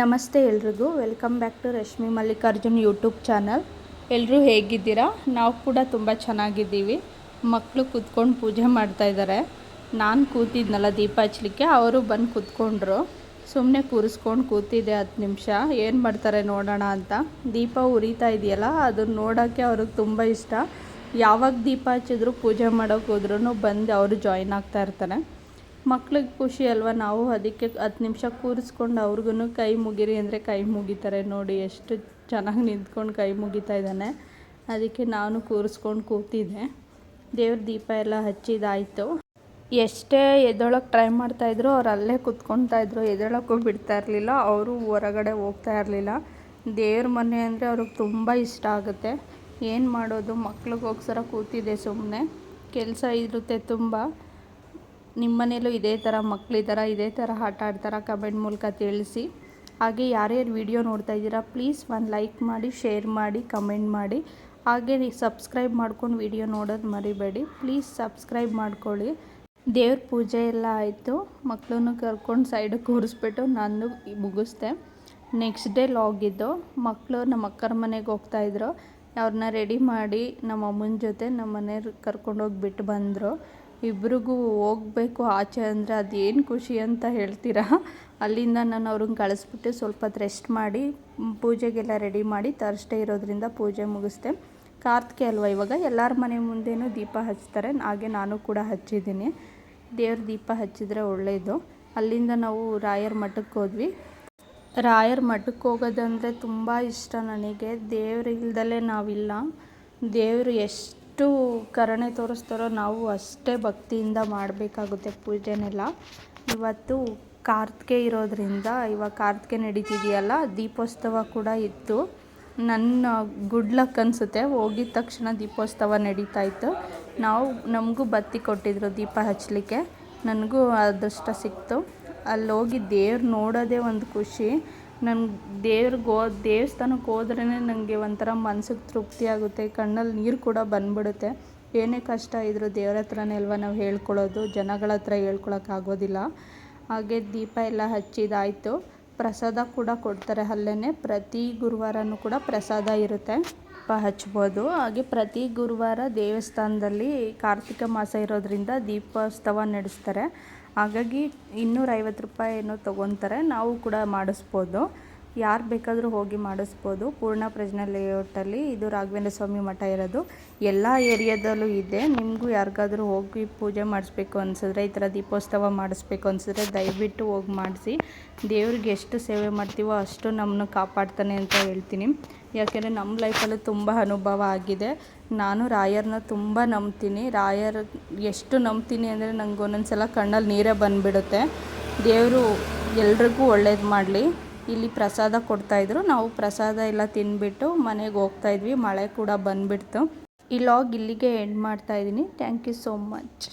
ನಮಸ್ತೆ ಎಲ್ರಿಗೂ. Welcome back to Rashmi Mallikarjun YouTube channel ಎಲ್ಲರೂ ಹೇಗಿದ್ದೀರಾ? ನಾವು ಕೂಡ ತುಂಬ ಚೆನ್ನಾಗಿದ್ದೀವಿ. ಮಕ್ಕಳು ಕೂತ್ಕೊಂಡು ಪೂಜೆ ಮಾಡ್ತಾ ಇದ್ದಾರೆ. ನಾನು ಕೂತಿದ್ನಲ್ಲ ದೀಪ ಹಚ್ಚಲಿಕ್ಕೆ, ಅವರು ಬಂದು ಕೂತ್ಕೊಂಡ್ರು. ಸುಮ್ಮನೆ ಕೂರಿಸ್ಕೊಂಡು ಕೂತಿದ್ದೆ ಹತ್ತು ನಿಮಿಷ. ಏನು ಮಾಡ್ತಾರೆ ನೋಡೋಣ ಅಂತ. ದೀಪ ಉರಿತಾ ಇದೆಯಲ್ಲ ಅದನ್ನ ನೋಡೋಕ್ಕೆ ಅವ್ರಿಗೆ ತುಂಬ ಇಷ್ಟ. ಯಾವಾಗ ದೀಪ ಹಚ್ಚಿದ್ರು ಪೂಜೆ ಮಾಡೋಕ್ಕೆ ಹೋದ್ರೂ ಬಂದು ಅವರು ಜಾಯಿನ್ ಆಗ್ತಾ ಇರ್ತಾರೆ. ಮಕ್ಳಿಗೆ ಖುಷಿ ಅಲ್ವಾ? ನಾವು ಅದಕ್ಕೆ ಹತ್ತು ನಿಮಿಷ ಕೂರಿಸ್ಕೊಂಡು ಅವ್ರಿಗೂ ಕೈ ಮುಗಿರಿ ಅಂದರೆ ಕೈ ಮುಗಿತಾರೆ ನೋಡಿ, ಎಷ್ಟು ಚೆನ್ನಾಗಿ ನಿಂತ್ಕೊಂಡು ಕೈ ಮುಗಿತಾ ಇದ್ದಾನೆ. ಅದಕ್ಕೆ ನಾನು ಕೂರಿಸ್ಕೊಂಡು ಕೂತಿದ್ದೆ. ದೇವ್ರ ದೀಪ ಎಲ್ಲ ಹಚ್ಚಿದಾಯಿತು. ಎಷ್ಟೇ ಎದೊಳಕ್ಕೆ ಟ್ರೈ ಮಾಡ್ತಾಯಿದ್ರು ಅವ್ರು ಅಲ್ಲೇ ಕುತ್ಕೊತಾ ಇದ್ರು. ಎದ್ದೇಳಕ್ಕೂ ಬಿಡ್ತಾ ಇರಲಿಲ್ಲ, ಅವರು ಹೊರಗಡೆ ಹೋಗ್ತಾ ಇರಲಿಲ್ಲ. ದೇವ್ರ ಮನೆ ಅಂದರೆ ಅವ್ರಿಗೆ ತುಂಬ ಇಷ್ಟ ಆಗುತ್ತೆ. ಏನು ಮಾಡೋದು? ಮಕ್ಳಿಗೋಸ್ಕರ ಕೂತಿದ್ದೆ ಸುಮ್ಮನೆ ಕೆಲಸ ಇರುತ್ತೆ ತುಂಬ. ನಿಮ್ಮ ಮನೇಲೂ ಇದೇ ಥರ ಮಕ್ಕಳಿದ್ದಾರ ಇದೇ ಥರ ಆಟ ಆಡ್ತಾರ ಕಮೆಂಟ್ ಮೂಲಕ ತಿಳಿಸಿ. ಹಾಗೆ ಯಾರ್ಯಾರು ವಿಡಿಯೋ ನೋಡ್ತಾ ಇದ್ದೀರಾ ಪ್ಲೀಸ್ ಒಂದು ಲೈಕ್ ಮಾಡಿ ಶೇರ್ ಮಾಡಿ ಕಮೆಂಟ್ ಮಾಡಿ. ಹಾಗೆ ನೀವು ಸಬ್ಸ್ಕ್ರೈಬ್ ಮಾಡ್ಕೊಂಡು ವಿಡಿಯೋ ನೋಡೋದು ಮರಿಬೇಡಿ. ಪ್ಲೀಸ್ ಸಬ್ಸ್ಕ್ರೈಬ್ ಮಾಡ್ಕೊಳ್ಳಿ. ದೇವ್ರ ಪೂಜೆ ಎಲ್ಲ ಆಯಿತು. ಮಕ್ಕಳನ್ನು ಕರ್ಕೊಂಡು ಸೈಡಿಗೆ ಕೂರಿಸ್ಬಿಟ್ಟು ನಾನು ಮುಗಿಸ್ದೆ. ನೆಕ್ಸ್ಟ್ ಡೇ ಲಾಗಿದ್ದು ಮಕ್ಕಳು ನಮ್ಮ ಅಕ್ಕರ ಮನೆಗೆ ಹೋಗ್ತಾಯಿದ್ರು ಅವ್ರನ್ನ ರೆಡಿ ಮಾಡಿ ನಮ್ಮ ಅಮ್ಮನ ಜೊತೆ ನಮ್ಮ ಮನೆಯವ್ರು ಕರ್ಕೊಂಡೋಗಿ ಬಿಟ್ಟು ಬಂದರು. ಇಬ್ರಿಗೂ ಹೋಗ್ಬೇಕು ಆಚೆ ಅಂದರೆ ಅದೇನು ಖುಷಿ ಅಂತ ಹೇಳ್ತೀರಾ? ಅಲ್ಲಿಂದ ನಾನು ಅವ್ರನ್ನ ಕಳಿಸ್ಬಿಟ್ಟು ಸ್ವಲ್ಪ ಹೊತ್ತು ರೆಸ್ಟ್ ಮಾಡಿ, ಪೂಜೆಗೆಲ್ಲ ರೆಡಿ ಮಾಡಿ ತರ್ಸ್ಡೇ ಇರೋದ್ರಿಂದ ಪೂಜೆ ಮುಗಿಸ್ದೆ. ಕಾರ್ತಿಕೆ ಅಲ್ವ ಇವಾಗ? ಎಲ್ಲರ ಮನೆ ಮುಂದೆನೂ ದೀಪ ಹಚ್ತಾರೆ. ಹಾಗೆ ನಾನು ಕೂಡ ಹಚ್ಚಿದ್ದೀನಿ. ದೇವ್ರ ದೀಪ ಹಚ್ಚಿದ್ರೆ ಒಳ್ಳೆಯದು ಅಲ್ಲಿಂದ ನಾವು ರಾಯರ ಮಠಕ್ಕೆ ಹೋದ್ವಿ. ರಾಯರ ಮಠಕ್ಕೆ ಹೋಗೋದಂದರೆ ತುಂಬ ಇಷ್ಟ ನನಗೆ. ದೇವ್ರು ನಾವಿಲ್ಲ. ದೇವರು ಎಷ್ಟು ಕರುಣೆ ತೋರಿಸ್ತಾರೋ ನಾವು ಅಷ್ಟೇ ಭಕ್ತಿಯಿಂದ ಮಾಡಬೇಕಾಗುತ್ತೆ ಪೂಜೆನೆಲ್ಲ. ಇವತ್ತು ಕಾರ್ತಿಕೆ ಇರೋದ್ರಿಂದ, ಇವಾಗ ಕಾರ್ತಿಕೆ ನಡೀತಿದೆಯಲ್ಲ, ದೀಪೋತ್ಸವ ಕೂಡ ಇತ್ತು. ನನ್ನ ಗುಡ್ ಲಕ್ ಅನಿಸುತ್ತೆ, ಹೋಗಿದ ತಕ್ಷಣ ದೀಪೋತ್ಸವ ನಡೀತಾ ಇತ್ತು ನಾವು ನಮಗೂ ಬತ್ತಿ ಕೊಟ್ಟಿದ್ರು ದೀಪ ಹಚ್ಚಲಿಕ್ಕೆ. ನನಗೂ ಅದೃಷ್ಟ ಸಿಕ್ತು. ಅಲ್ಲಿ ಹೋಗಿ ದೇವ್ರು ನೋಡೋದೇ ಒಂದು ಖುಷಿ. ನನ್ಗೆ ದೇವ್ರಿಗೆ ಹೋ ದೇವಸ್ಥಾನಕ್ಕೆ ಹೋದ್ರೇ ನನಗೆ ಒಂಥರ ಮನ್ಸಿಗೆ ತೃಪ್ತಿ ಆಗುತ್ತೆ, ಕಣ್ಣಲ್ಲಿ ನೀರು ಕೂಡ ಬಂದ್ಬಿಡುತ್ತೆ. ಏನೇ ಕಷ್ಟ ಇದ್ದರೂ ದೇವ್ರ ಹತ್ರನೇ ಅಲ್ವಾ ನಾವು ಹೇಳ್ಕೊಳ್ಳೋದು ಜನಗಳ ಹತ್ರ ಹೇಳ್ಕೊಳಕ್ಕಾಗೋದಿಲ್ಲ ಹಾಗೆ ದೀಪ ಎಲ್ಲ ಹಚ್ಚಿದಾಯಿತು. ಪ್ರಸಾದ ಕೂಡ ಕೊಡ್ತಾರೆ ಅಲ್ಲೇ ಪ್ರತಿ ಗುರುವಾರನೂ ಕೂಡ ಪ್ರಸಾದ ಇರುತ್ತೆ. ದೀಪ ಹಚ್ಬೋದು. ಹಾಗೆ ಪ್ರತಿ ಗುರುವಾರ ದೇವಸ್ಥಾನದಲ್ಲಿ ಕಾರ್ತಿಕ ಮಾಸ ಇರೋದ್ರಿಂದ ದೀಪೋತ್ಸವ ನಡೆಸ್ತಾರೆ. ಹಾಗಾಗಿ ಇನ್ನೂರೈವತ್ತು ರೂಪಾಯಿ ಏನೋ ತೊಗೊತಾರೆ. ನಾವು ಕೂಡ ಮಾಡಿಸ್ಬೋದು. ಯಾರು ಬೇಕಾದರೂ ಹೋಗಿ ಮಾಡಿಸ್ಬೋದು. ಪೂರ್ಣ ಪ್ರಜ್ಞಾ ಲೇಔಟಲ್ಲಿ ಇದು ರಾಘವೇಂದ್ರ ಸ್ವಾಮಿ ಮಠ ಇರೋದು. ಎಲ್ಲ ಏರಿಯಾದಲ್ಲೂ ಇದೆ. ನಿಮಗೂ ಯಾರಿಗಾದರೂ ಹೋಗಿ ಪೂಜೆ ಮಾಡಿಸ್ಬೇಕು ಅನಿಸಿದ್ರೆ, ಈ ಥರ ದೀಪೋತ್ಸವ ಮಾಡಿಸ್ಬೇಕು ಅನಿಸಿದ್ರೆ ದಯವಿಟ್ಟು ಹೋಗಿ ಮಾಡಿಸಿ. ದೇವ್ರಿಗೆ ಎಷ್ಟು ಸೇವೆ ಮಾಡ್ತೀವೋ ಅಷ್ಟು ನಮ್ಮನ್ನು ಕಾಪಾಡ್ತಾನೆ ಅಂತ ಹೇಳ್ತೀನಿ. ಯಾಕೆಂದರೆ ನಮ್ಮ ಲೈಫಲ್ಲೂ ತುಂಬ ಅನುಭವ ಆಗಿದೆ. ನಾನು ರಾಯರನ್ನ ತುಂಬ ನಂಬ್ತೀನಿ. ರಾಯರ್ ಎಷ್ಟು ನಂಬ್ತೀನಿ ಅಂದರೆ ನಂಗೆ ಒಂದೊಂದು ಸಲ ಕಣ್ಣಲ್ಲಿ ನೀರೇ ಬಂದುಬಿಡುತ್ತೆ. ದೇವರು ಎಲ್ರಿಗೂ ಒಳ್ಳೇದು ಮಾಡಲಿ. ಇಲ್ಲಿ ಪ್ರಸಾದ ಕೊಡ್ತಾಯಿದ್ರು ನಾವು ಪ್ರಸಾದ ಎಲ್ಲ ತಿನ್ಬಿಟ್ಟು ಮನೆಗೆ ಹೋಗ್ತಾಯಿದ್ವಿ ಮಳೆ ಕೂಡ ಬಂದುಬಿಡ್ತು. ಈ ಲಾಗ್ ಇಲ್ಲಿಗೆ ಎಂಡ್ ಮಾಡ್ತಾಯಿದ್ದೀನಿ ಥ್ಯಾಂಕ್ ಯು ಸೋ ಮಚ್